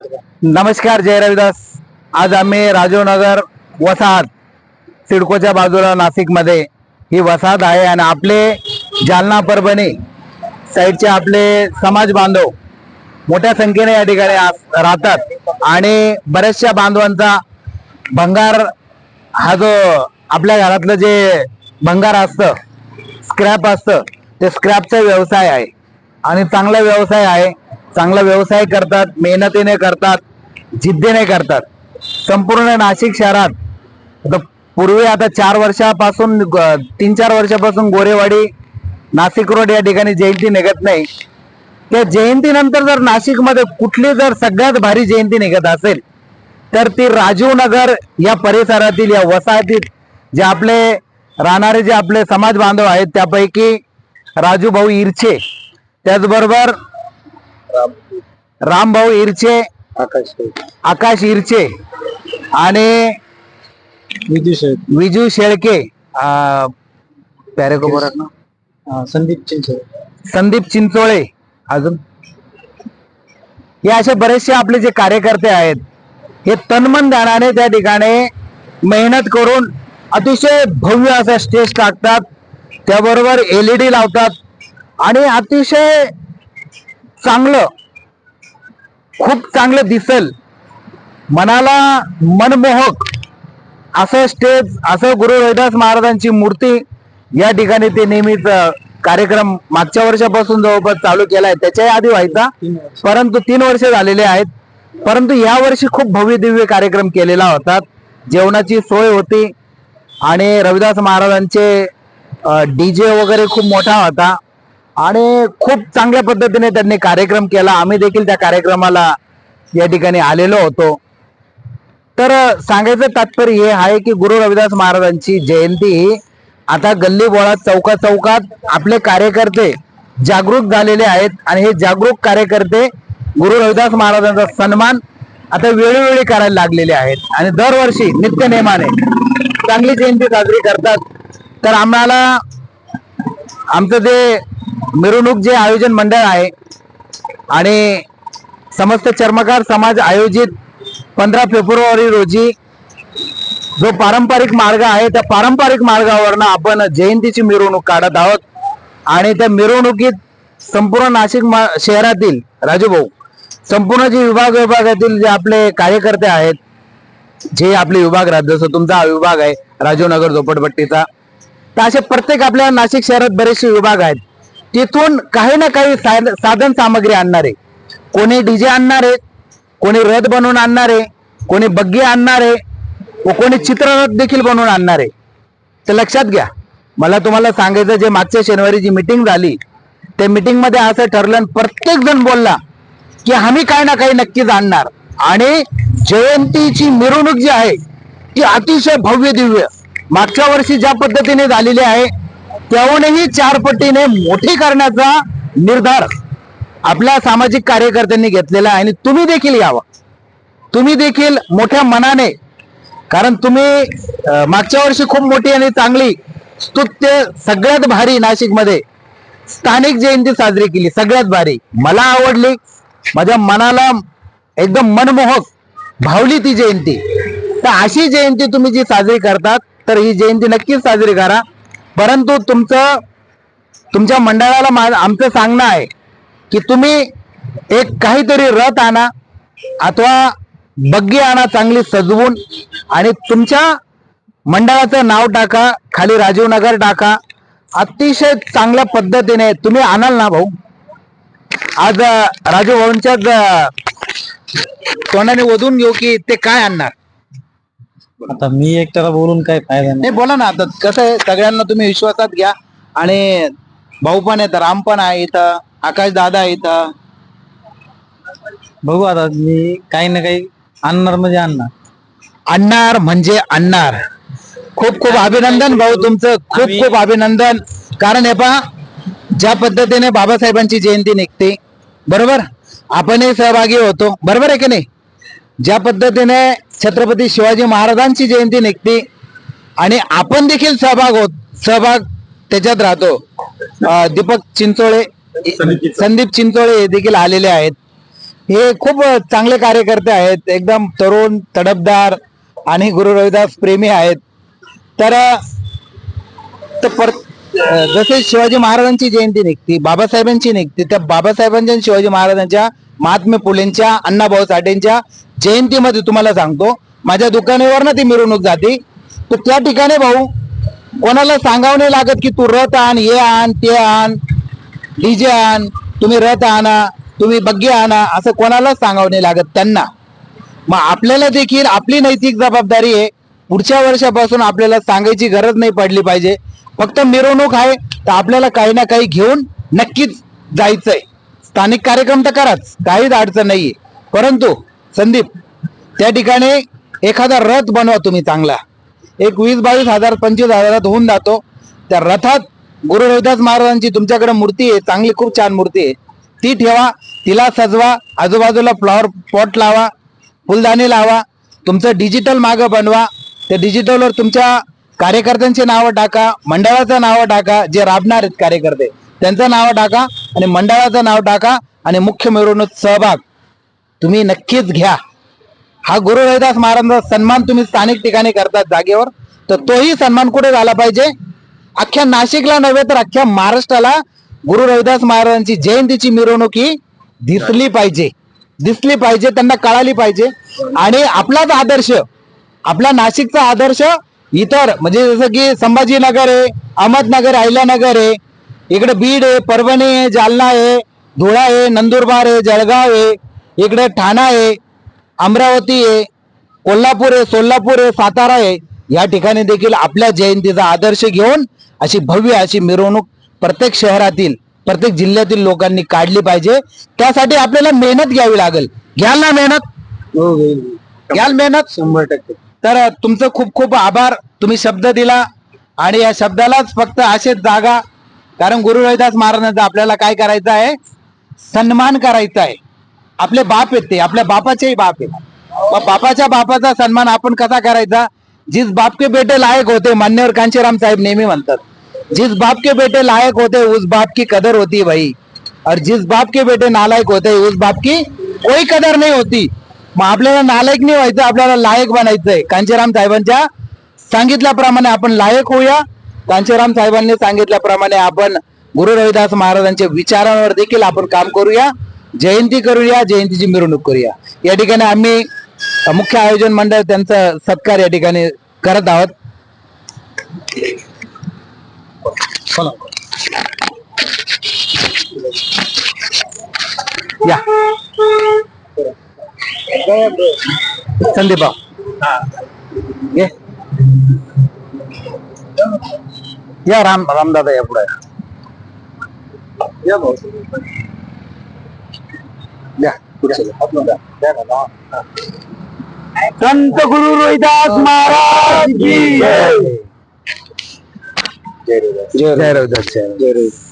नमस्कार जय रविदास. आज आम्ही राजीवनगर वसाहत सिडकोच्या बाजूला नाशिकमध्ये. ही वसाहत आहे आणि आपले जालना परभणी साईडचे आपले समाज बांधव मोठ्या संख्येने या ठिकाणी राहतात. आणि बऱ्याचशा बांधवांचा भंगार हा जो आपल्या घरातलं जे भंगार असतं स्क्रॅप असतं ते स्क्रॅपचा व्यवसाय आहे. आणि चांगला व्यवसाय आहे. चांगला व्यवसाय करतात मेहनतीने करतात जिद्दीने करतात. संपूर्ण नाशिक शहरात पूर्वी आता चार वर्षापासून तीन चार वर्षापासून गोरेवाडी नाशिक रोड या ठिकाणी जयंती निघत नाही. त्या जयंतीनंतर जर नाशिकमध्ये कुठली जर सगळ्यात भारी जयंती निघत असेल तर ती राजीव नगर या परिसरातील या वसाहतीत जे आपले राहणारे जे आपले समाज बांधव आहेत त्यापैकी राजू भाऊ इरचे त्याचबरोबर रामभाऊ इरचे आकाश आकाश इरचे आणि विजू शेळके. अं, प्यारे को बोलत ना संदीप चिंचोळे. संदीप चिंचोळे. अजून? हे असे बरेचसे आपले जे कार्यकर्ते आहेत हे तन्मन ध्यानाने त्या ठिकाणी मेहनत करून अतिशय भव्य असं स्टेज टाकतात. त्याबरोबर एलईडी लावतात. आणि अतिशय चांगलं खूप चांगलं दिसल. मनाला मनमोहक असं स्टेज असं गुरु रविदास महाराजांची मूर्ती या ठिकाणी ते नेहमीच कार्यक्रम मागच्या वर्षापासून जवळपास चालू केलाय. त्याच्याही आधी व्हायचा. परंतु तीन वर्ष झालेले आहेत. परंतु या वर्षी खूप भव्य दिव्य कार्यक्रम केलेला होता. जेवणाची सोय होती आणि रविदास महाराजांचे डीजे वगैरे खूप मोठा होता. आणि खूप चांगल्या पद्धतीने त्यांनी कार्यक्रम केला. आम्ही देखील त्या कार्यक्रमाला या ठिकाणी आलेलो होतो. तर सांगायचं तात्पर्य हे आहे की गुरु रविदास महाराजांची जयंती ही आता गल्ली बोळात चौकात चौकात आपले कार्यकर्ते जागरूक झालेले आहेत. आणि हे जागरूक कार्यकर्ते गुरु रविदास महाराजांचा सन्मान आता वेळोवेळी करायला लागलेले आहेत. आणि दरवर्षी नित्य नेमाने चांगली जयंती साजरी करतात. तर आम्हाला आमचं जे मिरवणूक जे आयोजन मंडळ आहे आणि समस्त चर्मकार समाज आयोजित पंधरा फेब्रुवारी रोजी जो पारंपरिक मार्ग आहे त्या पारंपरिक मार्गावरनं आपण जयंतीची मिरवणूक काढत आहोत. आणि त्या मिरवणुकीत संपूर्ण नाशिक मा- शहरातील राजू भाऊ संपूर्ण जे विभाग विभागातील जे आपले कार्यकर्ते आहेत जे आपले विभाग राहत जसं तुमचा हा विभाग आहे राजीवनगर झोपडपट्टीचा तर असे प्रत्येक आपल्या नाशिक शहरात बरेचसे विभाग आहेत. तिथून काही ना काही साधन सामग्री आणणार आहे. कोणी डीजे आणणार आहे कोणी रथ बनवून आणणार आहे कोणी बग्गी आणणार आहे व कोणी चित्ररथ देखील बनवून आणणार आहे. तर लक्षात घ्या मला तुम्हाला सांगायचं जे मागच्या शनिवारी जी मिटिंग झाली त्या मिटिंगमध्ये असं ठरलं प्रत्येक जण बोलला की आम्ही काही ना काही नक्कीच आणणार. आणि जयंतीची मिरवणूक जी आहे ती अतिशय भव्य दिव्य. मागच्या वर्षी ज्या पद्धतीने झालेली आहे त्याहूनही चार पटीने मोठी करण्याचा निर्धार आपल्या सामाजिक कार्यकर्त्यांनी घेतलेला आहे. आणि तुम्ही देखील यावं. तुम्ही देखील मोठ्या मनाने कारण तुम्ही मागच्या वर्षी खूप मोठी आणि चांगली स्तुत्य सगळ्यात भारी नाशिकमध्ये स्थानिक जयंती साजरी केली सगळ्यात भारी. मला आवडली. माझ्या मनाला एकदम मनमोहक भावली ती जयंती. तर अशी जयंती तुम्ही जी साजरी करतात तर ही जयंती नक्कीच साजरी करा. परंतु तुमचं तुमच्या मंडळाला मा- आमचं सांगणं आहे की तुम्ही एक काहीतरी रथ आणा अथवा बग्गी आणा चांगली सजवून आणि तुमच्या मंडळाचं नाव टाका खाली राजीव नगर टाका. अतिशय चांगल्या पद्धतीने तुम्ही आणाल ना भाऊ? आज अं, राजू भाऊंच्याच तोंडाने वधून घेऊ की ते काय आणणार? आता मी एकट्याला बोलून काय फायदा नाही. नाही बोला ना आता कसं आहे सगळ्यांना तुम्ही विश्वासात घ्या. आणि भाऊ पण आहेत राम पण आहे इथं आकाश दादा आहे इथं. बघू आता मी काही ना काही आणणार म्हणजे आणणार. आणणार म्हणजे आणणार. खूप खूप अभिनंदन भाऊ तुमचं खूप खूप अभिनंदन. कारण हे पहा ज्या पद्धतीने बाबासाहेबांची जयंती निघते बरोबर? आपणही सहभागी होतो बरोबर आहे की नाही? ज्या पद्धतीने छत्रपती शिवाजी महाराजांची जयंती निघते आणि आपण देखील सहभाग होत सहभाग त्याच्यात राहतो. दीपक चिंचोळे संदीप चिंचोळे हे देखील आलेले आहेत. हे खूप चांगले कार्यकर्ते आहेत. एकदम तरुण तडपदार आणि गुरु रविदास प्रेमी आहेत. तर पर जसे शिवाजी महाराजांची जयंती निघते बाबासाहेबांची निघते त्या बाबासाहेबांच्या शिवाजी महाराजांच्या महात्मे फुलेंच्या अण्णाभाऊ साठेंच्या जयंतीमध्ये तुम्हाला सांगतो माझ्या दुकानावर ना ती मिरवणूक जाते. तर त्या ठिकाणी भाऊ कोणाला सांगावं नाही लागत की तू रथ आण हे आण ते आण डीजे आण तुम्ही रथ आणा तुम्ही बग्गे आणा असं कोणालाच सांगावं नाही लागत त्यांना. मग आपल्याला देखील आपली नैतिक जबाबदारी आहे. पुढच्या वर्षापासून आपल्याला सांगायची गरज नाही पडली पाहिजे. फक्त मिरवणूक आहे तर आपल्याला काही ना काही घेऊन नक्कीच जायचंय. स्थानिक कार्यक्रम तर कराच काहीच अडचण नाहीये. परंतु संदीप त्या ठिकाणी एखादा रथ बनवा तुम्ही चांगला. एक वीस बावीस हजार पंचवीस हजारात होऊन जातो. त्या रथात गुरु रविदास महाराजांची तुमच्याकडे मूर्ती आहे चांगली खूप छान मूर्ती आहे. ती ठेवा तिला सजवा आजूबाजूला फ्लॉवर पॉट लावा फुलदाणी लावा तुमचं डिजिटल मागं बनवा. त्या डिजिटलवर तुमच्या कार्यकर्त्यांची नावं टाका मंडळाचं नावं टाका जे राबणार आहेत कार्यकर्ते त्यांचं नावं टाका. आणि मंडळाचं नाव टाका आणि मुख्य मिरवणूक सहभाग. तुम्ही नक्कीच घ्या. हा गुरु रविदास महाराजांचा सन्मान तुम्ही स्थानिक ठिकाणी करतात जागेवर. तर तोही सन्मान कुठे झाला पाहिजे? अख्ख्या नाशिकला नव्हे तर अख्ख्या महाराष्ट्राला गुरु रविदास महाराजांची जयंतीची मिरवणूक ही दिसली पाहिजे. दिसली पाहिजे त्यांना कळाली पाहिजे. आणि आपलाच आदर्श आपला नाशिकचा आदर्श इतर म्हणजे जसं की संभाजीनगर आहे अहमदनगर अहिल्यानगर आहे इकडे बीड आहे परभणी आहे जालना आहे धुळा आहे नंदुरबार आहे जळगाव आहे इकडे ठाणा आहे अमरावती आहे कोल्हापूर आहे सोलापूर आहे सातारा आहे. या ठिकाणी देखील आपल्या जयंतीचा आदर्श घेऊन अशी भव्य अशी मिरवणूक प्रत्येक शहरातील प्रत्येक जिल्ह्यातील लोकांनी काढली पाहिजे. त्यासाठी आपल्याला मेहनत घ्यावी लागेल. घ्याल ना मेहनत? घ्याल मेहनत? शंभर टक्के. तर तुमचं खूप खूप आभार. तुम्ही शब्द दिला आणि या शब्दालाच फक्त असेच जागा. कारण गुरु रविदास महाराजांचा आपल्याला काय करायचं आहे? सन्मान करायचा आहे. आपले बाप आहेत ते आपल्या बापाचेही बाप आहेत. मग बापाच्या बापाचा सन्मान आपण कसा करायचा? जिस बाप के बेटे लायक होते मान्यवर कांचीराम साहेब नेहमी म्हणतात जिस बाप के बेटे लायक होते उस बाप की कदर होती भाई. और जिस बाप के बेटे नालायक होते उस बाप की कोई कदर नाही होती. मग आपल्याला नालायक नाही व्हायचं आपल्याला लायक बनायचंय. कांचीराम साहेबांच्या सांगितल्याप्रमाणे आपण लायक होऊया. कांचीराम साहेबांनी सांगितल्याप्रमाणे आपण गुरु रविदास महाराजांच्या विचारांवर देखील आपण काम करूया. जयंती करूया जयंतीची मिरवणूक करूया. या ठिकाणी आम्ही मुख्य आयोजन मंडळ त्यांचा सत्कार या ठिकाणी करत आहोत. या. संदीप ये राम रामदादा या पुढे. या भाऊ. या. संत गुरु रोहिदास महाराज जय. जय रविदास जय रविदास जय रविदास